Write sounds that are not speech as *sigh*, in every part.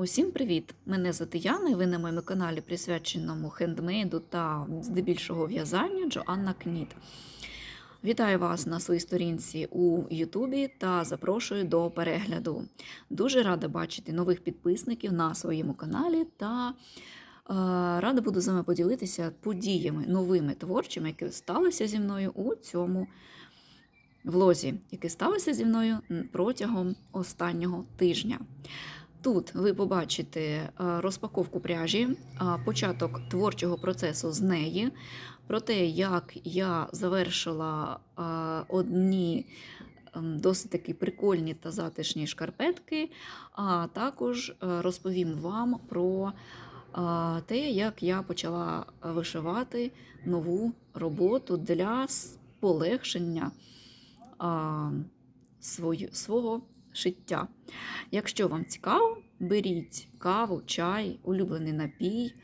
Усім привіт! Мене звати і ви на моєму каналі, присвяченому хендмейду та здебільшого в'язанню Джоанна Кніт. Вітаю вас на своїй сторінці у Ютубі та запрошую до перегляду. Дуже рада бачити нових підписників на своєму каналі та е, рада буду з вами поділитися подіями новими творчими, які сталися зі мною у цьому влозі, які сталися зі мною протягом останнього тижня. Тут ви побачите е, розпаковку пряжі, е, початок творчого процесу з неї, про те, як я завершила е, одні ем, досить таки прикольні та затишні шкарпетки, а також розповім вам про те, як я почала вишивати нову роботу для полегшення свого шиття. Якщо вам цікаво, беріть каву, чай, улюблений напій,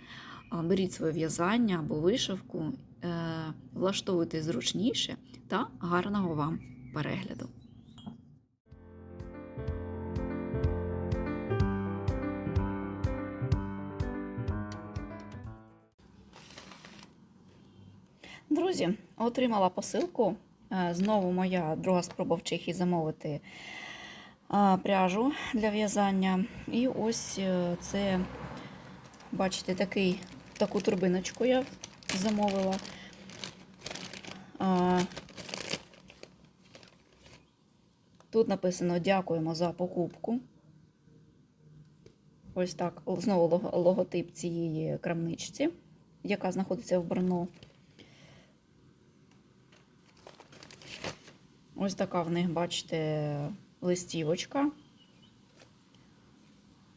беріть своє в'язання або вишивку, е, влаштовуйте зручніше та гарного вам перегляду. Друзі, отримала посилку. Е, знову моя друга спроба в Чехії замовити пряжу для в'язання. І ось е, це, бачите, такий, таку турбиночку я замовила. Тут написано Дякуємо за покупку. Ось так, знову логотип цієї крамничці, яка знаходиться в Брно. Ось така в них, бачите, листівочка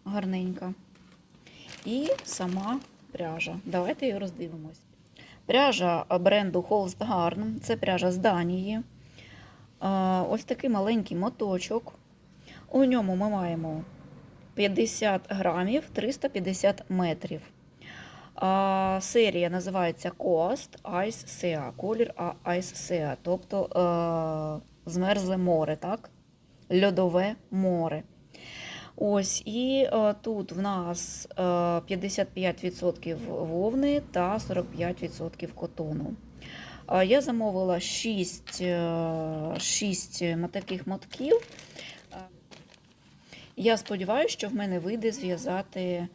гарненька. І сама пряжа. Давайте її роздивимось. Пряжа бренду Holst Garn, це пряжа з Данії. Ось такий маленький моточок. У ньому ми маємо 50 грамів 350 метрів. Серія називається Coast Ice Sea, колір Ice Sea, тобто е, змерзле море. так? Льодове море. Ось, І е, тут в нас е, 55% вовни та 45% котону. Е, я замовила 6 е, 6 таких мотків. Е, я сподіваюся, що в мене вийде зв'язати е,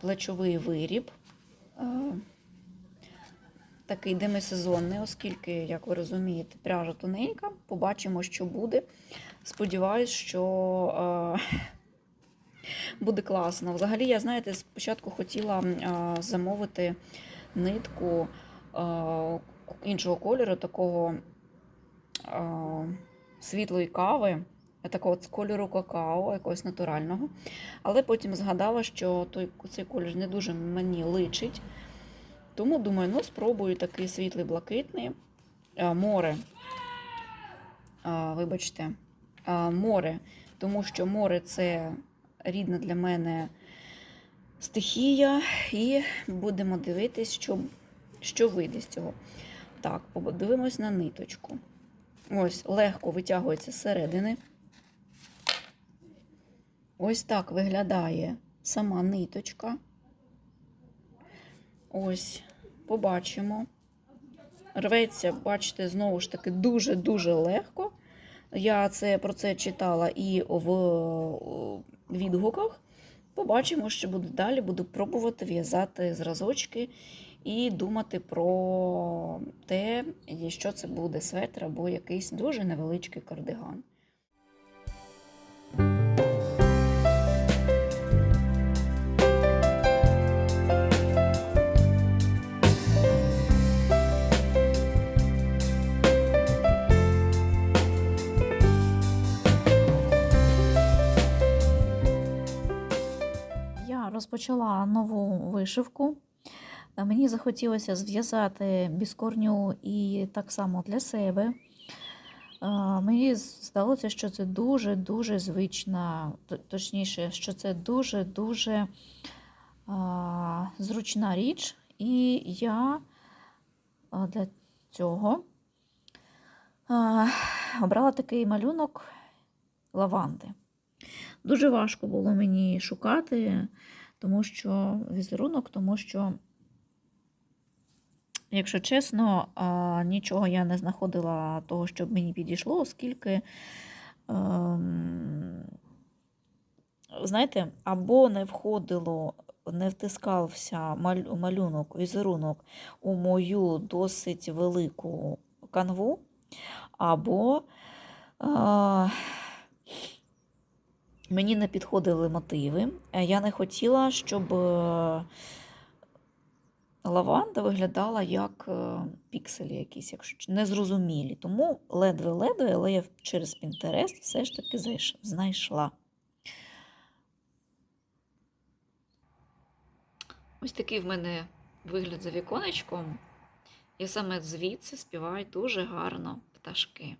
плечовий виріб. Е, такий демисезонний, оскільки, як ви розумієте, пряжа тоненька. Побачимо, що буде. Сподіваюсь, що е, буде класно. Взагалі, я, знаєте, спочатку хотіла е, замовити нитку е, іншого кольору, такого е, світлої кави. Такого з кольору какао, якогось натурального. Але потім згадала, що той, цей колір не дуже мені личить. Тому, думаю, ну, спробую такий світлий блакитний море. Вибачте, море, тому що море це рідна для мене стихія, і будемо дивитись, що що вийде з цього. Так, подивимось на ниточку. Ось, легко витягується зсередини. Ось так виглядає сама ниточка. Ось, побачимо. Рветься, бачите, знову ж таки, дуже-дуже легко. Я це, про це читала і в відгуках. Побачимо, що буде далі. Буду пробувати в'язати зразочки і думати про те, що це буде светр або якийсь дуже невеличкий кардиган. Розпочала нову вишивку. Е, мені захотілося зв'язати біскорню і так само для себе. Е, мені здалося, що це дуже-дуже звична, точніше, що це дуже-дуже е, зручна річ, і я для цього обрала такий малюнок лаванди. Дуже важко було мені шукати, тому що візерунок, тому що, якщо чесно, нічого я не знаходила того, щоб мені підійшло, оскільки, ем, знаєте, або не входило, не втискався малюнок, візерунок у мою досить велику канву, або а, мені не підходили мотиви. Е, Я не хотіла, щоб е, лаванда виглядала як е, пікселі якісь, якщо незрозумілі. Тому ледве-ледве, але я через Pinterest все ж таки знайшла. Ось такий в мене вигляд за віконечком. І саме звідси співають дуже гарно пташки.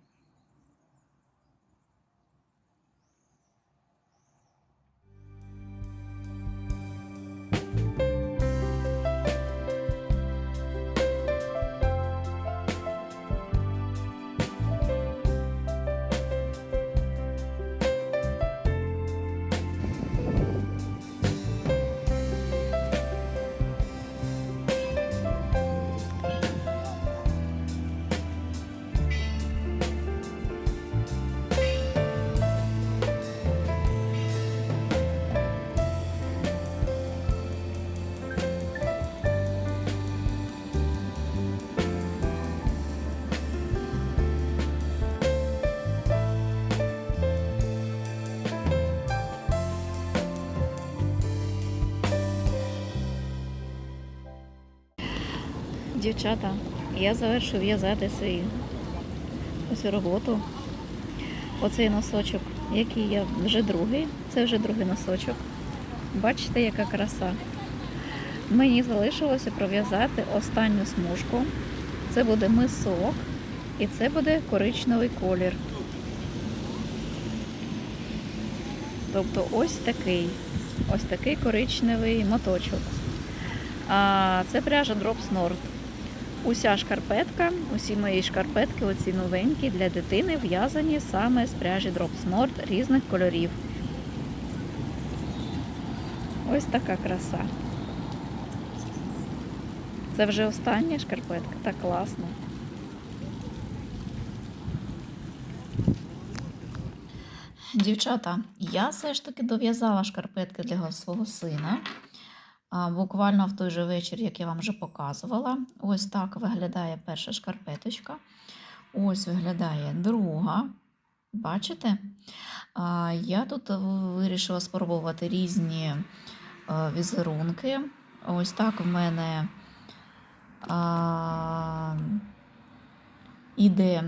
Дівчата, я завершую в'язати свій ось роботу. Оцей носочок, який я вже другий, це вже другий носочок. Бачите, яка краса. Мені залишилося пров'язати останню смужку. Це буде мисок і це буде коричневий колір. Тобто ось такий, ось такий коричневий моточок. А це пряжа Drops Nord. Уся шкарпетка, усі мої шкарпетки, оці новенькі для дитини, в'язані саме з пряжі Drops Nord різних кольорів. Ось така краса. Це вже остання шкарпетка, так класно. Дівчата, я все ж таки дов'язала шкарпетки для свого сина. Буквально в той же вечір, як я вам вже показувала. Ось так виглядає перша шкарпеточка. Ось виглядає друга. Бачите? Я тут вирішила спробувати різні е, візерунки. Ось так в мене іде,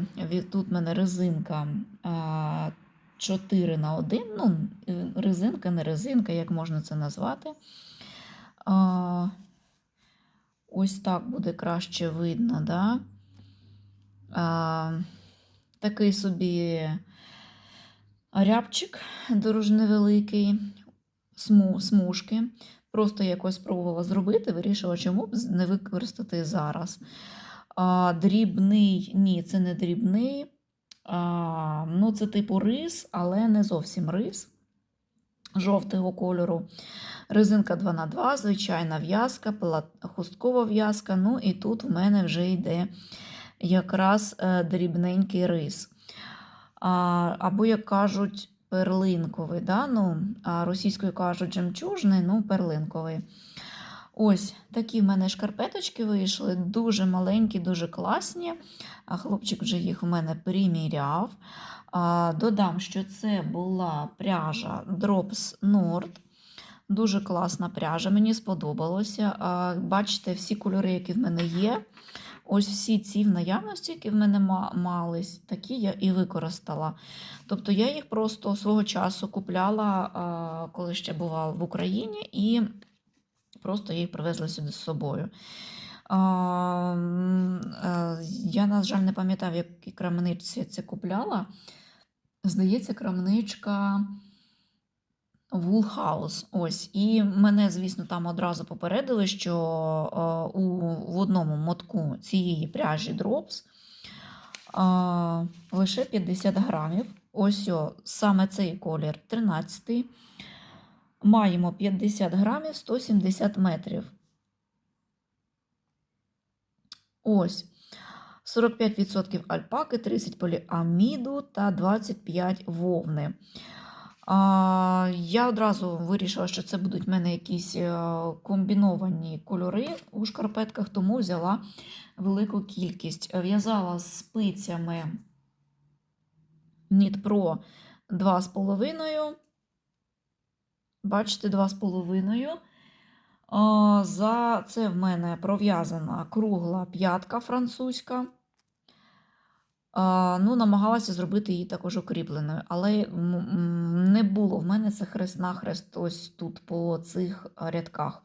тут в мене резинка 4 на 1. Ну, резинка, не резинка, як можна це назвати. А, ось так буде краще видно, да? А, такий собі рябчик дуже невеликий, сму, смужки. Просто якось спробувала зробити, вирішила, чому б не використати зараз. А, дрібний, ні, це не дрібний. А, ну, це типу рис, але не зовсім рис жовтого кольору. Резинка 2х2, звичайна в'язка, хусткова в'язка. Ну і тут в мене вже йде якраз е, дрібненький рис. Або, як кажуть, перлинковий. Да? Ну, російською кажуть жемчужний, ну, перлинковий. Ось такі в мене шкарпеточки вийшли, дуже маленькі, дуже класні. Хлопчик вже їх в мене приміряв. Додам, що це була пряжа Drops Nord. Дуже класна пряжа, мені сподобалося. Бачите, всі кольори, які в мене є. Ось всі ці в наявності, які в мене мались, такі я і використала. Тобто я їх просто свого часу купляла, коли ще була в Україні, і просто їх привезла сюди з собою. Е, Я, на жаль, не пам'ятаю, в якій крамничці це купляла. Здається, крамничка Woolhouse. Ось. І мене, звісно, там одразу попередили, що е, у, в одному мотку цієї пряжі Drops лише 50 грамів. Ось о, саме цей колір 13. Маємо 50 грамів 170 метрів. Ось. 45% альпаки, 30 поліаміду та 25 вовни. А, я одразу вирішила, що це будуть в мене якісь е, комбіновані кольори у шкарпетках, тому взяла велику кількість. В'язала спицями Pro 2,5. Бачите, 2,5. А, За це в мене пров'язана кругла п'ятка французька. Ну, намагалася зробити її також укріпленою, але не було в мене це хрест-нахрест ось тут по цих рядках.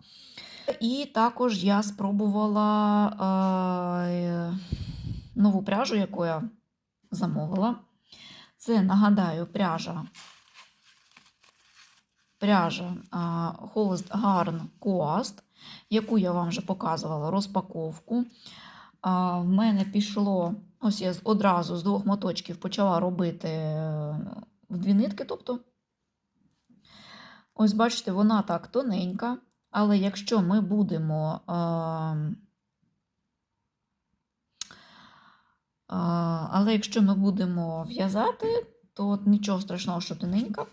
І також я спробувала нову пряжу, яку я замовила. Це, нагадаю, пряжа пряжа Holst Garn Coast, яку я вам вже показувала розпаковку. В мене пішло, ось я одразу з двох моточків почала робити е, в дві нитки. тобто, Ось, бачите, вона так тоненька, але якщо ми будемо. Але якщо ми будемо в'язати, то нічого страшного, що тоненька.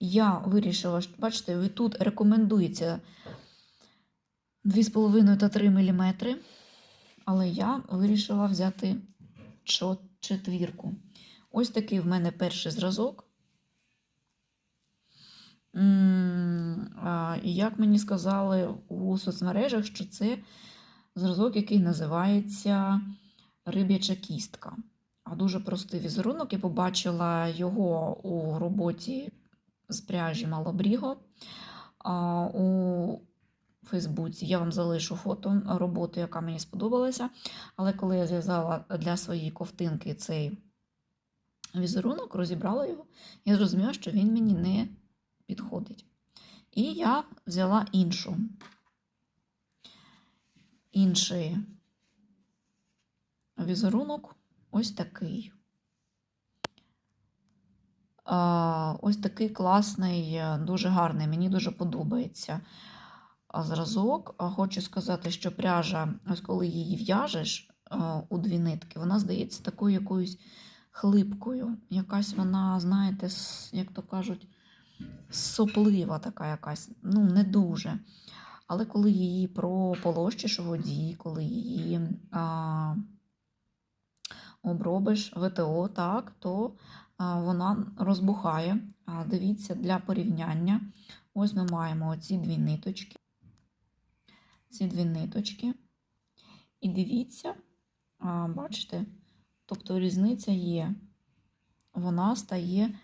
Я вирішила, бачите, тут рекомендується 2,5 та 3 мм, але я вирішила взяти четвірку. Ось такий в мене перший зразок. І як мені сказали у соцмережах, що це зразок, який називається риб'яча кістка. А дуже простий візерунок. Я побачила його у роботі з пряжі Малобріго. У Фейсбуці я вам залишу фото роботи, яка мені сподобалася. Але коли я зв'язала для своєї ковтинки цей візерунок, розібрала його, я зрозуміла, що він мені не підходить. І я взяла іншу. Інший візерунок ось такий. Ось такий класний, е, дуже гарний, мені дуже подобається зразок. Хочу сказати, що пряжа, ось коли її в'яжеш у дві нитки, вона здається такою якоюсь хлипкою. Якась вона, знаєте, як то кажуть, соплива така якась, ну, не дуже. Але коли її прополощиш у воді, коли її а, обробиш ВТО, так, то вона розбухає. Дивіться, для порівняння. Ось ми маємо оці дві ниточки. Ці дві ниточки. І дивіться, бачите, тобто різниця є. Вона стає,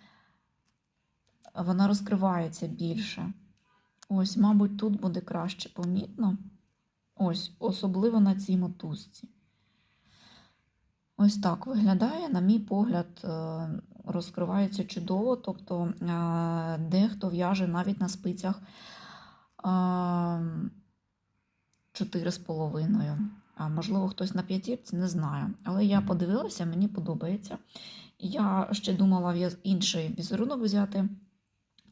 вона розкривається більше. Ось, мабуть, тут буде краще помітно. Ось, особливо на цій мотузці. Ось так виглядає, на мій погляд, е, розкривається чудово. Тобто е, дехто в'яже навіть на спицях е, 4,5. А можливо, хтось на п'ятірці, не знаю. Але я подивилася, мені подобається. Я ще думала інший візерунок взяти,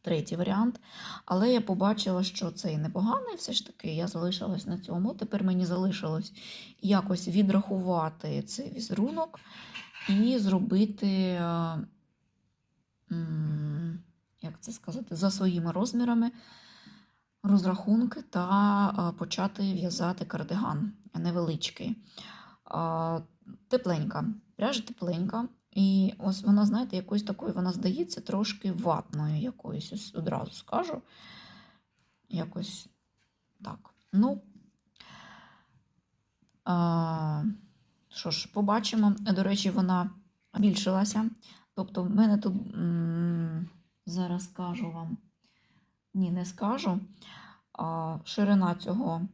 третій варіант. Але я побачила, що цей непоганий, все ж таки, я залишилась на цьому. Тепер мені залишилось якось відрахувати цей візерунок і зробити, е, як це сказати, за своїми розмірами розрахунки та почати в'язати кардиган невеличкий. Тепленька, пряжа тепленька. І ось вона, знаєте, якоюсь такою, вона здається трошки ватною якоюсь, ось одразу скажу. Якось так. Ну, а, що ж, побачимо. До речі, вона збільшилася. Тобто, в мене тут зараз скажу вам, ні, не скажу. Ширина цього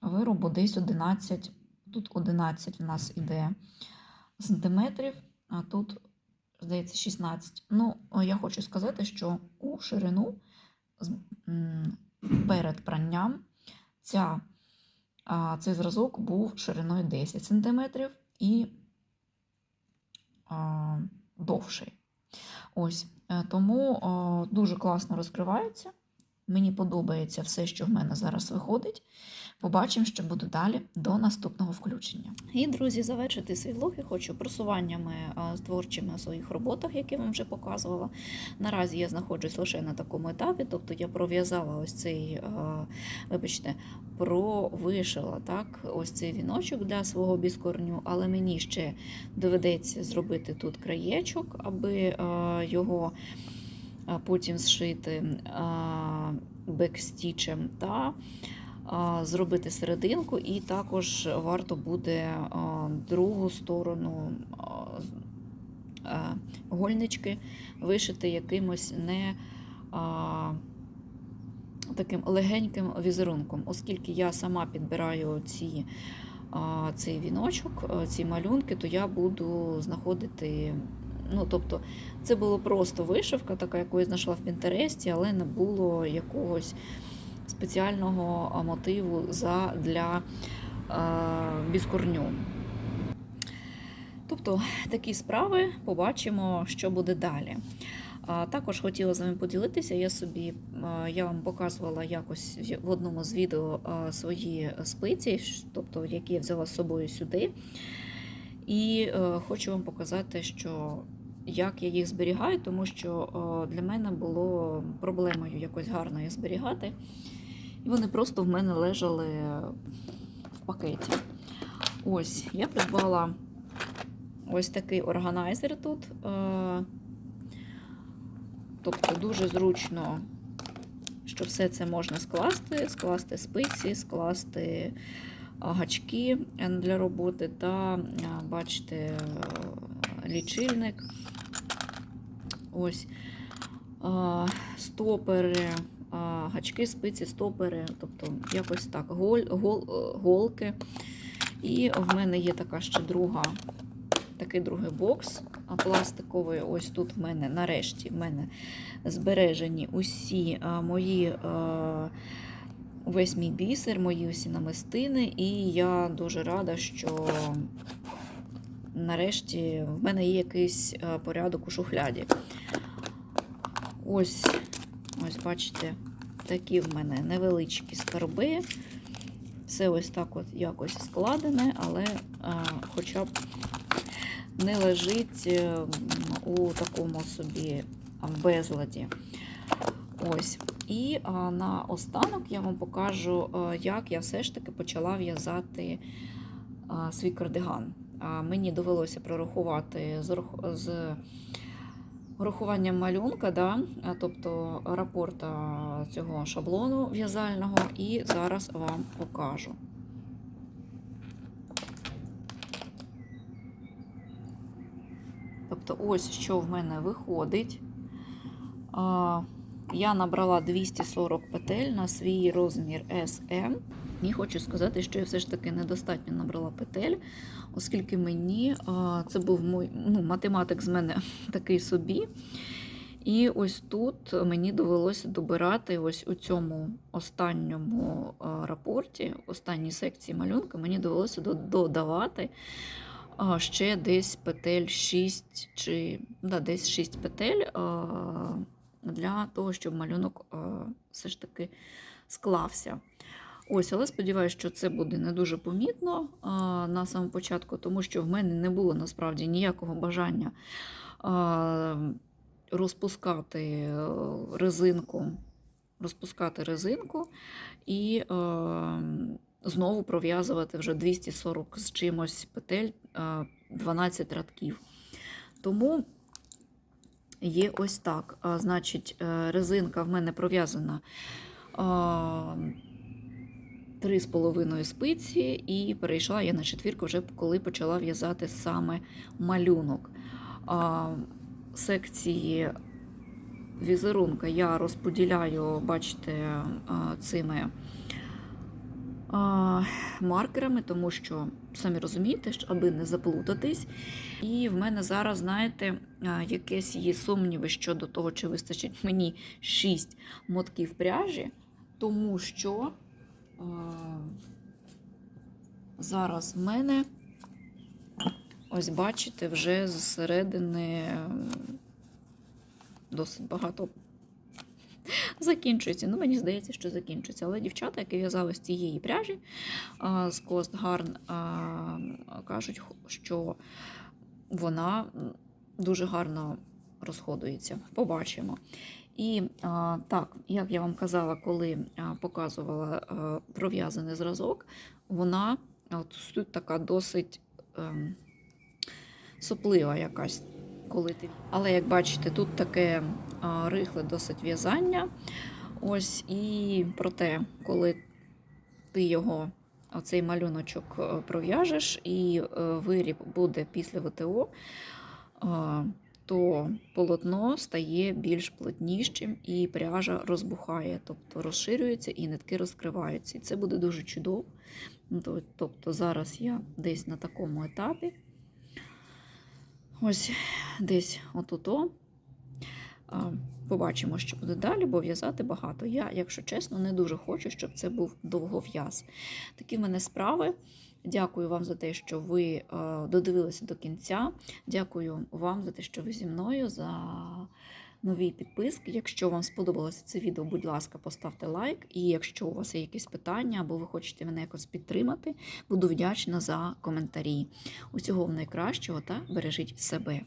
виробу десь 11, тут 11 в нас іде сантиметрів, а тут, здається, 16. Ну, я хочу сказати, що у ширину перед пранням ця, цей зразок був шириною 10 см і довший. Ось, е, тому дуже класно розкривається. Мені подобається все, що в мене зараз виходить. Побачимо, що буде далі до наступного включення. І, друзі, завершити свій влог я хочу просуваннями з творчими у своїх роботах, які вам вже показувала. Наразі я знаходжусь лише на такому етапі, тобто я пров'язала ось цей, вибачте, провишила так, ось цей віночок для свого біскорню, але мені ще доведеться зробити тут краєчок, аби його потім зшити а, бекстічем та зробити серединку, і також варто буде другу сторону гольнички вишити якимось не таким легеньким візерунком, оскільки я сама підбираю ці, цей віночок, ці малюнки, то я буду знаходити. Ну, тобто, це було просто вишивка, така, яку я знайшла в Пінтересті, але не було якогось спеціального мотиву за, для а, біскорню. Тобто такі справи побачимо, що буде далі. Також хотіла з вами поділитися. Я собі я вам показувала якось в- в одному з відео свої спиці, тобто які я взяла з собою сюди. І е, хочу вам показати, що як я їх зберігаю, тому що для мене було проблемою якось гарно їх зберігати. І вони просто в мене лежали в пакеті. Ось, я придбала ось такий органайзер тут. Е, Тобто дуже зручно, що все це можна скласти, скласти спиці, скласти гачки е, для роботи та, бачите, е, лічильник. Ось стопери, гачки, спиці, стопери, тобто якось так, голь, гол, е, голки. І в мене є така ще друга, такий другий бокс пластиковий. Ось тут в мене нарешті в мене збережені усі а, мої. а, Весь мій бісер, мої усі намистини, і я дуже рада, що нарешті в мене є якийсь е, порядок у шухляді. Ось, ось, бачите, такі в мене невеличкі скарби. Все ось так от якось складене, але а, хоча б не лежить е, у такому собі безладі. Ось. І а, на останок я вам покажу, а, як я все ж таки почала в'язати свій кардиган. А, мені довелося прорахувати з, з урахуванням малюнка, да, тобто рапорта цього шаблону в'язального, і зараз вам покажу. Тобто, ось що в мене виходить. Я набрала 240 петель на свій розмір SM. І хочу сказати, що я все ж таки недостатньо набрала петель, оскільки мені це був мой ну, математик з мене *laughs* такий собі. І ось тут мені довелося добирати ось у цьому останньому рапорті, останній секції малюнка, мені довелося додавати ще десь петель 6 чи да, десь 6 петель для того, щоб малюнок все ж таки склався. Ось, але сподіваюся, що це буде не дуже помітно а, на самому початку, тому що в мене не було насправді ніякого бажання а, розпускати е, резинку, розпускати резинку і е, знову пров'язувати вже 240 з чимось петель, е, 12 рядків. Тому є ось так. А, значить, е, резинка в мене пров'язана. Три з половиною спиці, і перейшла я на четвірку, вже коли почала в'язати саме малюнок. А, секції візерунка я розподіляю, бачите, цими маркерами, тому що, самі розумієте, аби не заплутатись. І в мене зараз, знаєте, якесь є сумніви щодо того, чи вистачить мені 6 мотків пряжі, тому що зараз в мене ось бачите, вже зсередини досить багато закінчується. Ну, мені здається, що закінчується. Але дівчата, які в'язали з цієї пряжі з Coast Garn, а, кажуть, що вона дуже гарно розходується. Побачимо. І так, як я вам казала, коли показувала пров'язаний зразок, вона от, тут така досить ем, соплива якась. Коли ти... Але як бачите, тут таке рихле досить в'язання. Ось і проте, коли ти його, оцей малюночок е, пров'яжеш, і е, виріб буде після ВТО, то полотно стає більш плотнішим і пряжа розбухає, тобто розширюється і нитки розкриваються. І це буде дуже чудово. Тобто зараз я десь на такому етапі. Ось десь отуто. Побачимо, що буде далі, бо в'язати багато. Я, якщо чесно, не дуже хочу, щоб це був довгов'яз. Такі в мене справи. Дякую вам за те, що ви е, додивилися до кінця. Дякую вам за те, що ви зі мною, за нові підписки. Якщо вам сподобалося це відео, будь ласка, поставте лайк. І якщо у вас є якісь питання або ви хочете мене якось підтримати, буду вдячна за коментарі. Усього вам найкращого та бережіть себе.